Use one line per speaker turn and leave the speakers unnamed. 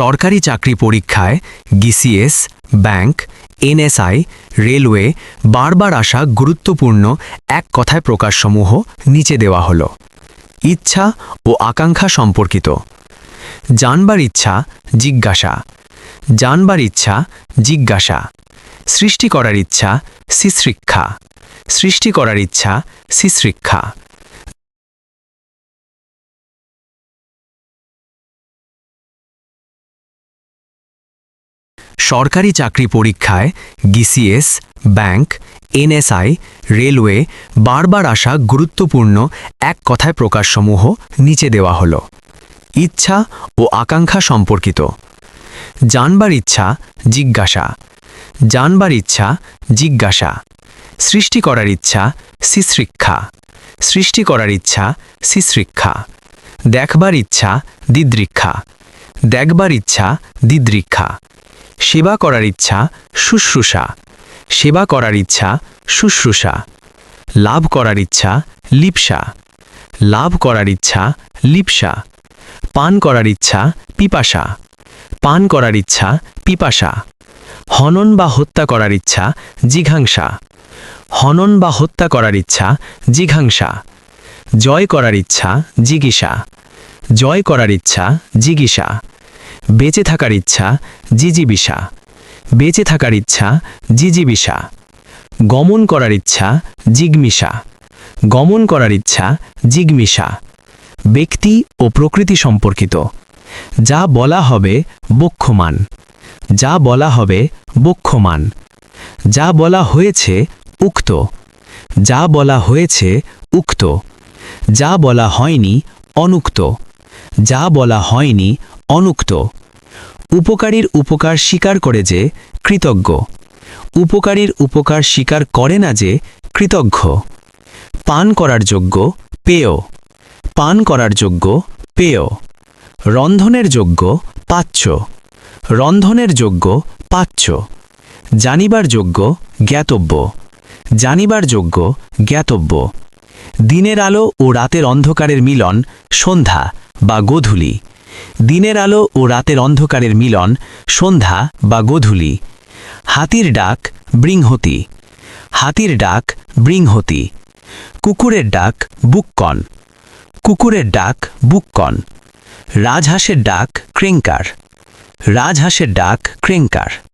সরকারি চাকরি পরীক্ষায় গিসিএস ব্যাংক এনএসআই রেলওয়ে বারবার আসা গুরুত্বপূর্ণ এক কথায় প্রকাশসমূহ নিচে দেওয়া হল। ইচ্ছা ও আকাঙ্ক্ষা সম্পর্কিত। জানবার ইচ্ছা, জিজ্ঞাসা। জানবার ইচ্ছা, জিজ্ঞাসা। সৃষ্টি করার ইচ্ছা, সিসৃক্ষা। সৃষ্টি করার ইচ্ছা, সিসৃক্ষা। সরকারি চাকরি পরীক্ষায় গিসিএস ব্যাংক এনএসআই রেলওয়ে বারবার আসা গুরুত্বপূর্ণ এক কথায় প্রকাশসমূহ নিচে দেওয়া হল। ইচ্ছা ও আকাঙ্ক্ষা সম্পর্কিত। জানবার ইচ্ছা, জিজ্ঞাসা। জানবার ইচ্ছা, জিজ্ঞাসা। সৃষ্টি করার ইচ্ছা, সিসৃক্ষা। সৃষ্টি করার ইচ্ছা, সিসৃক্ষা। দেখবার ইচ্ছা, দিদৃক্ষা। দেখবার ইচ্ছা, দিদৃক্ষা। সেবা করার ইচ্ছা শুশ্রূষা সেবা করার ইচ্ছা শুশ্রূষা লাভ করার ইচ্ছা লিপসা লাভ করার ইচ্ছা লিপসা পান করার ইচ্ছা পিপাসা পান করার ইচ্ছা পিপাসা হনন বা হত্যা করার ইচ্ছা জিঘাংসা হনন বা হত্যা করার ইচ্ছা জিঘাংসা জয় করার ইচ্ছা জিগিসা জয় করার ইচ্ছা জিগিসা বেঁচে থাকার ইচ্ছা, জিজিবিষা। বেঁচে থাকার ইচ্ছা, জিজিবিষা। গমন করার ইচ্ছা, জিগমিষা। গমন করার ইচ্ছা, জিগমিষা। ব্যক্তি ও প্রকৃতি সম্পর্কিত। যা বলা হবে বক্ষমান। যা বলা হবে বক্ষমান। যা বলা হয়েছে উক্ত। যা বলা হয়েছে উক্ত। যা বলা হয়নি অনুক্ত। যা বলা হয়নি অনুক্ত। উপকারীর উপকার স্বীকার করে যে কৃতজ্ঞ। উপকারীর উপকার স্বীকার করে না যে কৃতজ্ঞ। পান করার যোগ্য, পেয়। পান করার যোগ্য, পেয়। রন্ধনের যোগ্য পাচ্য রন্ধনের যোগ্য পাচ্য জানিবার যোগ্য, জ্ঞাতব্য। জানিবার যোগ্য, জ্ঞাতব্য। দিনের আলো ও রাতের অন্ধকারের মিলন, সন্ধ্যা বা গোধূলি। দিনের আলো ও রাতের অন্ধকারের মিলন, সন্ধ্যা বা গোধূলি। হাতির ডাক, বৃংহতি। হাতির ডাক, বৃংহতি। কুকুরের ডাক, বুককন। কুকুরের ডাক, বুককন। রাজহাঁসের ডাক, ক্রেঙ্কার। রাজহাঁসের ডাক, ক্রেঙ্কার।